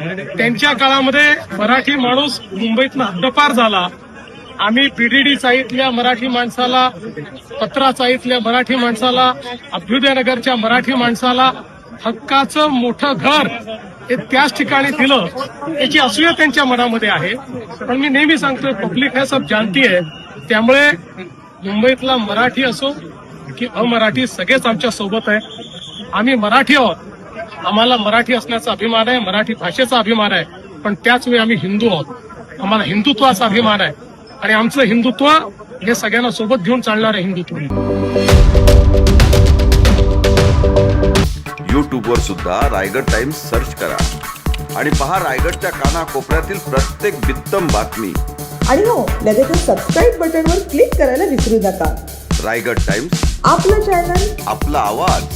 त्यांच्या काळामध्ये मराठी माणूस मुंबईतनं हद्दपार झाला. आम्ही पीडीडी चाळीतल्या मराठी माणसाला पत्रा चाळीतल्या मराठी माणसाला अभ्युदयनगरच्या मराठी माणसाला हक्काचं मोठं घर हे त्याच ठिकाणी दिलं याची असूया त्यांच्या मनामध्ये आहे. पण मी नेहमी सांगतोय पब्लिक हे सब जानती आहे. त्यामुळे मुंबईतला मराठी असो की अमराठी सगळेच आमच्यासोबत आहे. आम्ही मराठी आहोत. आम्हाला मराठी असण्याचा अभिमान आहे मराठी भाषेचा अभिमान आहे पण त्याच वेळी आम्ही हिंदू आहोत. आम्हाला हिंदुत्वाचा अभिमान आहे. आणि आमचं हिंदुत्व हे सगळ्यांना सोबत घेऊन चालणार आहे हिंदुत्व यूट्यूबवर सुद्धा रायगड टाइम्स सर्च करा. आणि पहा रायगडच्या कानाकोपऱ्यातील प्रत्येक बित्तम बातमी. आणि हो लगेचच सबस्क्राईब बटनवर क्लिक करायला विसरू नका. रायगड टाइम्स आपलं चॅनल आपला आवाज.